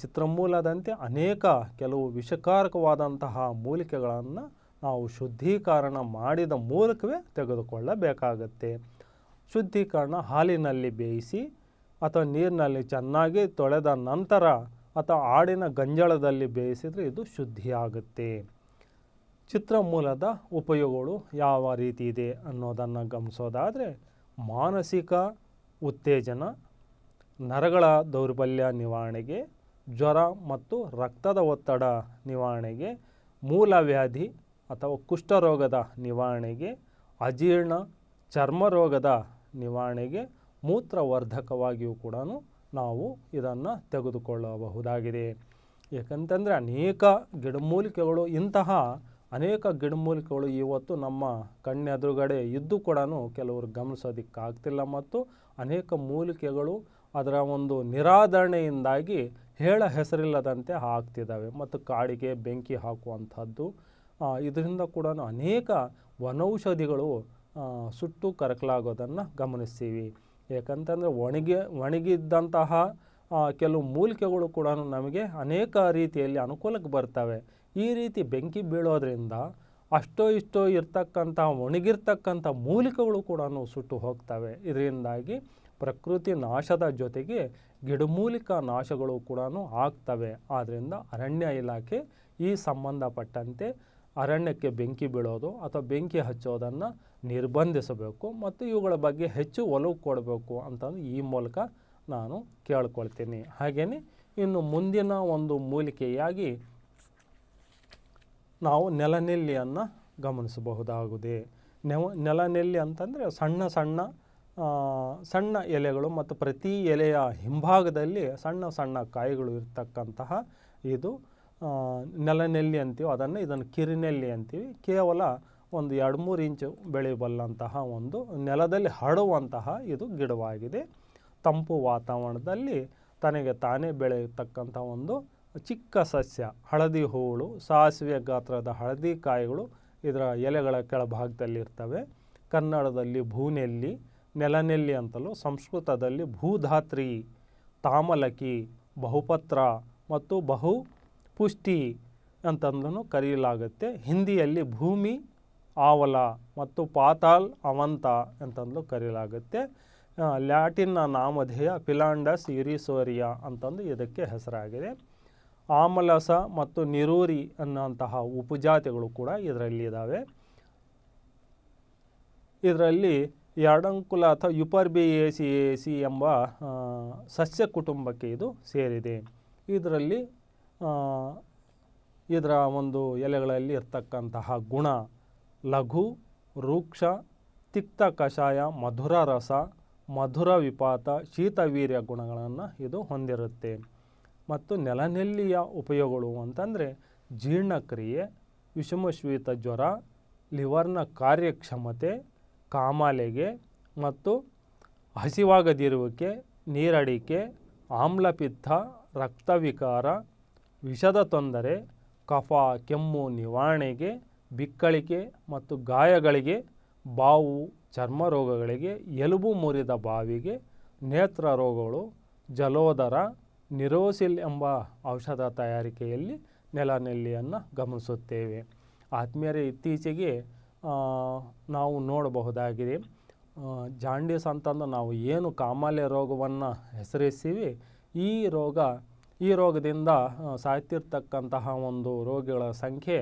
ಚಿತ್ರಮೂಲದಂತೆ ಅನೇಕ ಕೆಲವು ವಿಷಕಾರಕವಾದಂತಹ ಮೂಲಿಕೆಗಳನ್ನು ನಾವು ಶುದ್ಧೀಕರಣ ಮಾಡಿದ ಮೂಲಕವೇ ತೆಗೆದುಕೊಳ್ಳಬೇಕಾಗತ್ತೆ. ಶುದ್ಧೀಕರಣ ಹಾಲಿನಲ್ಲಿ ಬೇಯಿಸಿ ಅಥವಾ ನೀರಿನಲ್ಲಿ ಚೆನ್ನಾಗಿ ತೊಳೆದ ನಂತರ ಅಥವಾ ಆಡಿನ ಗಂಜಳದಲ್ಲಿ ಬೇಯಿಸಿದರೆ ಇದು ಶುದ್ಧಿಯಾಗುತ್ತೆ. ಚಿತ್ರಮೂಲದ ಉಪಯೋಗಗಳು ಯಾವ ರೀತಿ ಇದೆ ಅನ್ನೋದನ್ನು ಗಮನಿಸೋದಾದರೆ ಮಾನಸಿಕ ಉತ್ತೇಜನ, ನರಗಳ ದೌರ್ಬಲ್ಯ ನಿವಾರಣೆಗೆ, ಜ್ವರ ಮತ್ತು ರಕ್ತದ ಒತ್ತಡ ನಿವಾರಣೆಗೆ, ಮೂಲವ್ಯಾಧಿ ಅಥವಾ ಕುಷ್ಠರೋಗದ ನಿವಾರಣೆಗೆ, ಅಜೀರ್ಣ ಚರ್ಮರೋಗದ ನಿವಾರಣೆಗೆ ಮೂತ್ರವರ್ಧಕವಾಗಿಯೂ ಕೂಡ ನಾವು ಇದನ್ನು ತೆಗೆದುಕೊಳ್ಳಬಹುದಾಗಿದೆ. ಏಕೆಂತಂದರೆ ಅನೇಕ ಗಿಡಮೂಲಿಕೆಗಳು, ಇಂತಹ ಅನೇಕ ಗಿಡಮೂಲಿಕೆಗಳು ಇವತ್ತು ನಮ್ಮ ಕಣ್ಣೆದುರುಗಡೆ ಇದ್ದು ಕೂಡ ಕೆಲವರು ಗಮನಿಸೋದಕ್ಕಾಗ್ತಿಲ್ಲ ಮತ್ತು ಅನೇಕ ಮೂಲಿಕೆಗಳು ಅದರ ಒಂದು ನಿರಾಧರಣೆಯಿಂದಾಗಿ ಹೇಳ ಹೆಸರಿಲ್ಲದಂತೆ ಆಗ್ತಿದ್ದಾವೆ. ಮತ್ತು ಕಾಡಿಗೆ ಬೆಂಕಿ ಹಾಕುವಂಥದ್ದು ಇದರಿಂದ ಕೂಡ ಅನೇಕ ವನೌಷಧಿಗಳು ಸುಟ್ಟು ಕರಕಲಾಗೋದನ್ನು ಗಮನಿಸ್ತೀವಿ. ಏಕೆಂತಂದರೆ ಒಣಗಿ, ಒಣಗಿದ್ದಂತಹ ಕೆಲವು ಮೂಲಿಕೆಗಳು ಕೂಡ ನಮಗೆ ಅನೇಕ ರೀತಿಯಲ್ಲಿ ಅನುಕೂಲಕ್ಕೆ ಬರ್ತವೆ. ಈ ರೀತಿ ಬೆಂಕಿ ಬೀಳೋದ್ರಿಂದ ಅಷ್ಟೋ ಇಷ್ಟೋ ಇರ್ತಕ್ಕಂಥ, ಒಣಗಿರ್ತಕ್ಕಂಥ ಮೂಲಿಕೆಗಳು ಕೂಡ ಸುಟ್ಟು ಹೋಗ್ತವೆ. ಇದರಿಂದಾಗಿ ಪ್ರಕೃತಿ ನಾಶದ ಜೊತೆಗೆ ಗಿಡಮೂಲಿಕ ನಾಶಗಳು ಕೂಡ ಆಗ್ತವೆ. ಆದ್ದರಿಂದ ಅರಣ್ಯ ಇಲಾಖೆ ಈ ಸಂಬಂಧಪಟ್ಟಂತೆ ಅರಣ್ಯಕ್ಕೆ ಬೆಂಕಿ ಬೀಳೋದು ಅಥವಾ ಬೆಂಕಿ ಹಚ್ಚೋದನ್ನು ನಿರ್ಬಂಧಿಸಬೇಕು ಮತ್ತು ಇವುಗಳ ಬಗ್ಗೆ ಹೆಚ್ಚು ಒಲವು ಕೊಡಬೇಕು ಅಂತಂದು ಈ ಮೂಲಕ ನಾನು ಕೇಳ್ಕೊಳ್ತೀನಿ. ಹಾಗೆಯೇ ಇನ್ನು ಮುಂದಿನ ಒಂದು ಮೂಲಿಕೆಯಾಗಿ ನಾವು ನೆಲನೆಲ್ಲಿಯನ್ನು ಗಮನಿಸಬಹುದಾಗಿದೆ. ನೆವ, ನೆಲನೆಲ್ಲಿ ಅಂತಂದರೆ ಸಣ್ಣ ಸಣ್ಣ ಸಣ್ಣ ಎಲೆಗಳು ಮತ್ತು ಪ್ರತಿ ಎಲೆಯ ಹಿಂಭಾಗದಲ್ಲಿ ಸಣ್ಣ ಸಣ್ಣ ಕಾಯಿಗಳು ಇರತಕ್ಕಂತಹ ಇದು ನೆಲನೆಲ್ಲಿ ಅಂತೀವೋ. ಅದನ್ನು ಇದನ್ನು ಕಿರಿನೆಲ್ಲಿ ಅಂತೀವಿ. ಕೇವಲ ಒಂದು ಎರಡು ಮೂರು ಇಂಚು ಬೆಳೆಯಬಲ್ಲಂತಹ ಒಂದು ನೆಲದಲ್ಲಿ ಹರಡುವಂತಹ ಇದು ಗಿಡವಾಗಿದೆ. ತಂಪು ವಾತಾವರಣದಲ್ಲಿ ತನಗೆ ತಾನೇ ಬೆಳೆಯತಕ್ಕಂಥ ಒಂದು ಚಿಕ್ಕ ಸಸ್ಯ, ಹಳದಿ ಹೂಳು, ಸಾಸಿವೆ ಗಾತ್ರದ ಹಳದಿ ಕಾಯಿಗಳು ಇದರ ಎಲೆಗಳ ಕೆಳಭಾಗದಲ್ಲಿ ಇರ್ತವೆ. ಕನ್ನಡದಲ್ಲಿ ಭೂನೆಲ್ಲಿ, ನೆಲನೆಲ್ಲಿ ಅಂತಲೂ ಸಂಸ್ಕೃತದಲ್ಲಿ ಭೂಧಾತ್ರಿ, ತಾಮಲಕಿ, ಬಹುಪತ್ರ ಮತ್ತು ಬಹು ಪುಷ್ಟಿ ಅಂತಂದೂ ಕರೆಯಲಾಗುತ್ತೆ ಹಿಂದಿಯಲ್ಲಿ ಭೂಮಿ, ಆವಲ ಮತ್ತು ಪಾತಾಲ್ ಅವಂತ ಅಂತಂದು ಕರೆಯಲಾಗುತ್ತೆ ಲ್ಯಾಟಿನ್ನ ನಾಮಧೇಯ ಫಿಲಾಂಡಸ್ ಯುರಿಸೋರಿಯಾ ಅಂತಂದು ಇದಕ್ಕೆ ಹೆಸರಾಗಿದೆ. ಆಮಲಸ ಮತ್ತು ನಿರೂರಿ ಅನ್ನೋಂತಹ ಉಪಜಾತಿಗಳು ಕೂಡ ಇದರಲ್ಲಿ ಇದ್ದಾವೆ ಇದರಲ್ಲಿ ಎರಡಂಕುಲ ಅಥವಾ ಯುಪರ್ಬಿಯೇಸಿಯೇಸಿ ಎಂಬ ಸಸ್ಯ ಕುಟುಂಬಕ್ಕೆ ಇದು ಸೇರಿದೆ. ಇದರಲ್ಲಿ ಇದರ ಒಂದು ಎಲೆಗಳಲ್ಲಿ ಇರ್ತಕ್ಕಂತಹ ಗುಣ, ಲಘು, ರೂಕ್ಷ, ತಿಕ್ತ ಕಷಾಯ, ಮಧುರ ರಸ, ಮಧುರ ವಿಪಾತ, ಶೀತವೀರ್ಯ ಗುಣಗಳನ್ನು ಇದು ಹೊಂದಿರುತ್ತೆ. ಮತ್ತು ನೆಲನೆಲ್ಲಿಯ ಉಪಯೋಗಗಳು ಅಂತಂದರೆ ಜೀರ್ಣಕ್ರಿಯೆ, ವಿಷಮಶ್ವೀತ ಜ್ವರ, ಲಿವರ್ನ ಕಾರ್ಯಕ್ಷಮತೆ, ಕಾಮಾಲೆಗೆ ಮತ್ತು ಹಸಿವಾಗದಿರುವಿಕೆ, ನೀರಡಿಕೆ, ಆಮ್ಲಪಿತ್ತ, ರಕ್ತವಿಕಾರ ವಿಷದ ತೊಂದರೆ, ಕಫ, ಕೆಮ್ಮು, ನಿವಾರಣೆಗೆ, ಬಿಕ್ಕಳಿಕೆ ಮತ್ತು ಗಾಯಗಳಿಗೆ, ಬಾವು, ಚರ್ಮ ರೋಗಗಳಿಗೆ, ಎಲುಬು ಮುರಿದ ಬಾವಿಗೆ, ನೇತ್ರ ರೋಗಗಳು, ಜಲೋದರ, ನಿರೋಸಿಲ್ ಎಂಬ ಔಷಧ ತಯಾರಿಕೆಯಲ್ಲಿ ನೆಲನೆಲ್ಲಿಯನ್ನು ಗಮನಿಸುತ್ತೇವೆ. ಆತ್ಮೀಯರೇ, ಇತ್ತೀಚೆಗೆ ನಾವು ನೋಡಬಹುದಾಗಿದೆ ಜಾಂಡಿಸ್ ಅಂತಂದು ನಾವು ಏನು ಕಾಮಾಲೆ ರೋಗವನ್ನು ಹೆಸರಿಸ್ತೀವಿ ಈ ರೋಗ ಈ ರೋಗದಿಂದ ಸಾಯ್ತಿರ್ತಕ್ಕಂತಹ ಒಂದು ರೋಗಿಗಳ ಸಂಖ್ಯೆ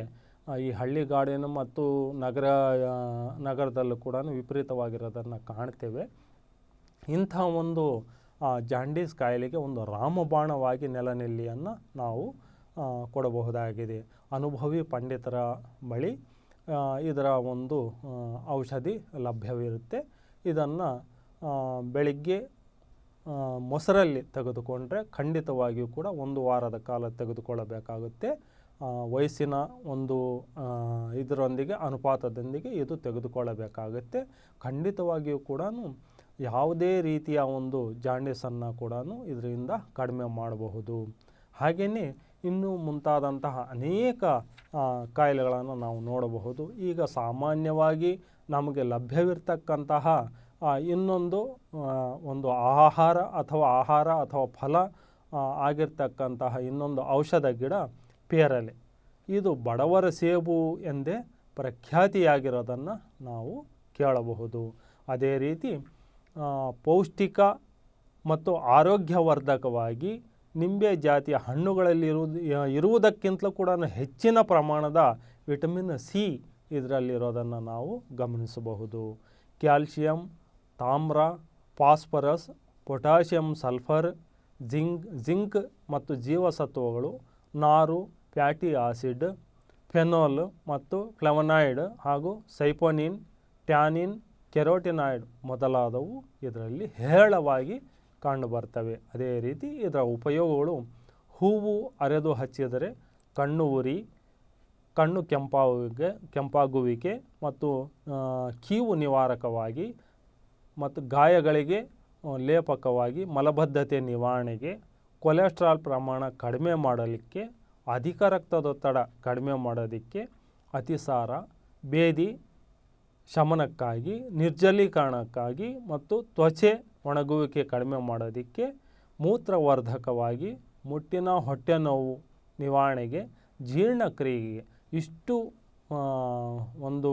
ಈ ಹಳ್ಳಿಗಾಡಿನ ಮತ್ತು ನಗರ ನಗರದಲ್ಲೂ ಕೂಡ ವಿಪರೀತವಾಗಿರೋದನ್ನು ಕಾಣ್ತೇವೆ. ಇಂಥ ಒಂದು ಜಾಂಡೀಸ್ ಕಾಯಿಲೆಗೆ ಒಂದು ರಾಮಬಾಣವಾಗಿ ನೆಲನೆಲ್ಲಿಯನ್ನು ನಾವು ಕೊಡಬಹುದಾಗಿದೆ. ಅನುಭವಿ ಪಂಡಿತರ ಬಳಿ ಇದರ ಒಂದು ಔಷಧಿ ಲಭ್ಯವಿರುತ್ತೆ. ಇದನ್ನು ಬೆಳಿಗ್ಗೆ ಮೊಸರಲ್ಲಿ ತೆಗೆದುಕೊಂಡ್ರೆ ಖಂಡಿತವಾಗಿಯೂ ಕೂಡ ಒಂದು ವಾರದ ಕಾಲ ತೆಗೆದುಕೊಳ್ಳಬೇಕಾಗುತ್ತೆ. ವಯಸ್ಸಿನ ಒಂದು ಇದರೊಂದಿಗೆ ಅನುಪಾತದೊಂದಿಗೆ ಇದು ತೆಗೆದುಕೊಳ್ಳಬೇಕಾಗುತ್ತೆ. ಖಂಡಿತವಾಗಿಯೂ ಕೂಡ ಯಾವುದೇ ರೀತಿಯ ಒಂದು ಜಾಂಡೀಸನ್ನು ಕೂಡ ಇದರಿಂದ ಕಡಿಮೆ ಮಾಡಬಹುದು. ಹಾಗೆಯೇ ಇನ್ನೂ ಮುಂತಾದಂತಹ ಅನೇಕ ಕಾಯಿಲೆಗಳನ್ನು ನಾವು ನೋಡಬಹುದು. ಈಗ ಸಾಮಾನ್ಯವಾಗಿ ನಮಗೆ ಲಭ್ಯವಿರ್ತಕ್ಕಂತಹ ಇನ್ನೊಂದು ಒಂದು ಆಹಾರ ಅಥವಾ ಆಹಾರ ಅಥವಾ ಫಲ ಆಗಿರ್ತಕ್ಕಂತಹ ಇನ್ನೊಂದು ಔಷಧ ಗಿಡ ಪೇರಲೆ. ಇದು ಬಡವರ ಸೇಬು ಎಂದೇ ಪ್ರಖ್ಯಾತಿಯಾಗಿರೋದನ್ನು ನಾವು ಕೇಳಬಹುದು. ಅದೇ ರೀತಿ ಪೌಷ್ಟಿಕ ಮತ್ತು ಆರೋಗ್ಯವರ್ಧಕವಾಗಿ ನಿಂಬೆ ಜಾತಿಯ ಹಣ್ಣುಗಳಲ್ಲಿರುವುದು ಇರುವುದಕ್ಕಿಂತಲೂ ಕೂಡ ಹೆಚ್ಚಿನ ಪ್ರಮಾಣದ ವಿಟಮಿನ್ ಸಿ ಇದರಲ್ಲಿರೋದನ್ನು ನಾವು ಗಮನಿಸಬಹುದು. ಕ್ಯಾಲ್ಶಿಯಂ ತಾಮ್ರ, phosphorus, potassium sulphur, zinc zinc ಮತ್ತು ಜೀವಸತ್ವಗಳು, ನಾರು, ಫ್ಯಾಟಿ ಆಸಿಡ್, ಫೆನೋಲ್ ಮತ್ತು ಫ್ಲೆವನಾಯ್ಡ್ ಹಾಗೂ ಸೈಪೋನಿನ್, ಟ್ಯಾನಿನ್, ಕೆರೋಟಿನಾಯ್ಡ್ ಮೊದಲಾದವು ಇದರಲ್ಲಿ ಹೇರಳವಾಗಿ ಕಂಡುಬರ್ತವೆ. ಅದೇ ರೀತಿ ಇದರ ಉಪಯೋಗಗಳು ಹೂವು ಅರೆದು ಹಚ್ಚಿದರೆ ಕಣ್ಣು ಉರಿ, ಕಣ್ಣು ಕೆಂಪಾಗುವಿಕೆ ಕೆಂಪಾಗುವಿಕೆ ಮತ್ತು ಕೀವು ನಿವಾರಕವಾಗಿ ಮತ್ತು ಗಾಯಗಳಿಗೆ ಲೇಪಕವಾಗಿ ಮಲಬದ್ಧತೆ ನಿವಾರಣೆಗೆ ಕೊಲೆಸ್ಟ್ರಾಲ್ ಪ್ರಮಾಣ ಕಡಿಮೆ ಮಾಡಲಿಕ್ಕೆ, ಅಧಿಕ ರಕ್ತದೊತ್ತಡ ಕಡಿಮೆ ಮಾಡೋದಕ್ಕೆ ಅತಿಸಾರ ಬೇದಿ ಶಮನಕ್ಕಾಗಿ, ನಿರ್ಜಲೀಕರಣಕ್ಕಾಗಿ ಮತ್ತು ತ್ವಚೆ ಒಣಗುವಿಕೆ ಕಡಿಮೆ ಮಾಡೋದಕ್ಕೆ ಮೂತ್ರವರ್ಧಕವಾಗಿ ಮುಟ್ಟಿನ ಹೊಟ್ಟೆ ನೋವು ನಿವಾರಣೆಗೆ ಜೀರ್ಣಕ್ರಿಯೆಗೆ ಇಷ್ಟು ಒಂದು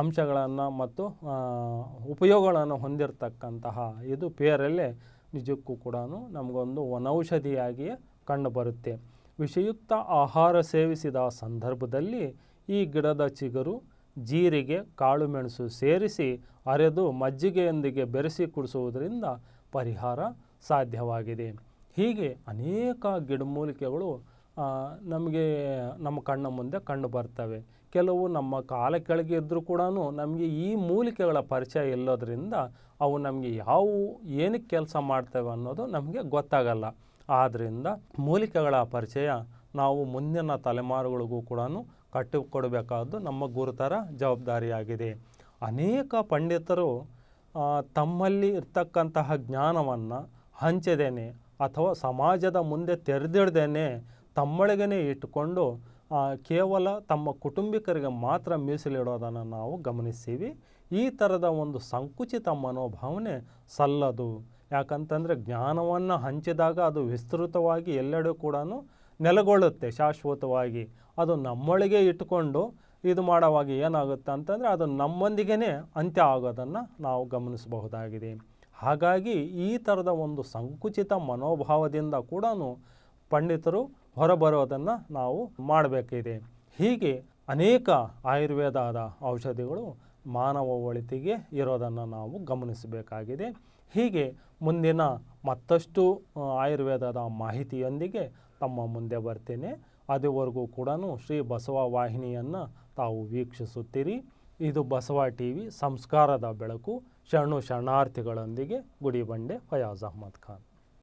ಅಂಶಗಳನ್ನು ಮತ್ತು ಉಪಯೋಗಗಳನ್ನು ಹೊಂದಿರತಕ್ಕಂತಹ ಇದು ಪೇರಲ್ಲೇ ನಿಜಕ್ಕೂ ಕೂಡ ನಮಗೊಂದು ವನೌಷಧಿಯಾಗಿಯೇ ಕಂಡುಬರುತ್ತೆ. ವಿಷಯುಕ್ತ ಆಹಾರ ಸೇವಿಸಿದ ಸಂದರ್ಭದಲ್ಲಿ ಈ ಗಿಡದ ಚಿಗುರು, ಜೀರಿಗೆ ಕಾಳುಮೆಣಸು ಸೇರಿಸಿ ಅರೆದು ಮಜ್ಜಿಗೆಯೊಂದಿಗೆ ಬೆರೆಸಿ ಕುಡಿಸುವುದರಿಂದ ಪರಿಹಾರ ಸಾಧ್ಯವಾಗಿದೆ. ಹೀಗೆ ಅನೇಕ ಗಿಡಮೂಲಿಕೆಗಳು ನಮಗೆ, ನಮ್ಮ ಕಣ್ಣ ಮುಂದೆ ಕಂಡು ಬರ್ತವೆ ಕೆಲವು ನಮ್ಮ ಕಾಲ ಕೆಳಗೆ ಇದ್ದರೂ ಕೂಡ ನಮಗೆ ಈ ಮೂಲಿಕೆಗಳ ಪರಿಚಯ ಇಲ್ಲೋದ್ರಿಂದ ಅವು ನಮಗೆ ಯಾವ ಏನಕ್ಕೆ ಕೆಲಸ ಮಾಡ್ತೇವೆ ಅನ್ನೋದು ನಮಗೆ ಗೊತ್ತಾಗಲ್ಲ. ಆದ್ದರಿಂದ ಮೂಲಿಕೆಗಳ ಪರಿಚಯ ನಾವು ಮುಂದಿನ ತಲೆಮಾರುಗಳಿಗೂ ಕೂಡ ಕಟ್ಟಿಕೊಡಬೇಕಾದ್ದು ನಮ್ಮ ಗುರುತರ ಜವಾಬ್ದಾರಿಯಾಗಿದೆ. ಅನೇಕ ಪಂಡಿತರು ತಮ್ಮಲ್ಲಿ ಇರ್ತಕ್ಕಂತಹ ಜ್ಞಾನವನ್ನು ಹಂಚದೇನೆ ಅಥವಾ ಸಮಾಜದ ಮುಂದೆ ತೆರೆದಿಡ್ದೇನೆ ತಮ್ಮೊಳಗೇ ಇಟ್ಟುಕೊಂಡು ಕೇವಲ ತಮ್ಮ ಕುಟುಂಬಿಕರಿಗೆ ಮಾತ್ರ ಮೀಸಲಿಡೋದನ್ನು ನಾವು ಗಮನಿಸ್ತೀವಿ. ಈ ಥರದ ಒಂದು ಸಂಕುಚಿತ ಮನೋಭಾವನೆ ಸಲ್ಲದು. ಯಾಕಂತಂದರೆ ಜ್ಞಾನವನ್ನು ಹಂಚಿದಾಗ ಅದು ವಿಸ್ತೃತವಾಗಿ ಎಲ್ಲೆಡೆ ಕೂಡ ನೆಲೆಗೊಳ್ಳುತ್ತೆ ಶಾಶ್ವತವಾಗಿ. ಅದು ನಮ್ಮೊಳಗೆ ಇಟ್ಟುಕೊಂಡು ಇದು ಮಾಡೋವಾಗ ಏನಾಗುತ್ತೆ ಅಂತಂದರೆ ಅದು ನಮ್ಮೊಂದಿಗೇ ಅಂತ್ಯ ಆಗೋದನ್ನು ನಾವು ಗಮನಿಸಬಹುದಾಗಿದೆ. ಹಾಗಾಗಿ ಈ ಥರದ ಒಂದು ಸಂಕುಚಿತ ಮನೋಭಾವದಿಂದ ಕೂಡ ಪಂಡಿತರು ಹೊರಬರೋದನ್ನು ನಾವು ಮಾಡಬೇಕಿದೆ. ಹೀಗೆ ಅನೇಕ ಆಯುರ್ವೇದದ ಔಷಧಿಗಳು ಮಾನವ ಒಳಿತಿಗೆ ಇರೋದನ್ನು ನಾವು ಗಮನಿಸಬೇಕಾಗಿದೆ. ಹೀಗೆ ಮುಂದಿನ ಮತ್ತಷ್ಟು ಆಯುರ್ವೇದದ ಮಾಹಿತಿಯೊಂದಿಗೆ ತಮ್ಮ ಮುಂದೆ ಬರ್ತೇನೆ. ಅದುವರೆಗೂ ಕೂಡ ಶ್ರೀ ಬಸವ ವಾಹಿನಿಯನ್ನು ತಾವು ವೀಕ್ಷಿಸುತ್ತೀರಿ. ಇದು ಬಸವ ಟಿ ವಿ ಸಂಸ್ಕಾರದ ಬೆಳಕು. ಶರಣು ಶರಣಾರ್ಥಿಗಳೊಂದಿಗೆ ಗುಡಿಬಂಡೆ ಫಯಾಜ್ ಅಹ್ಮದ್ ಖಾನ್.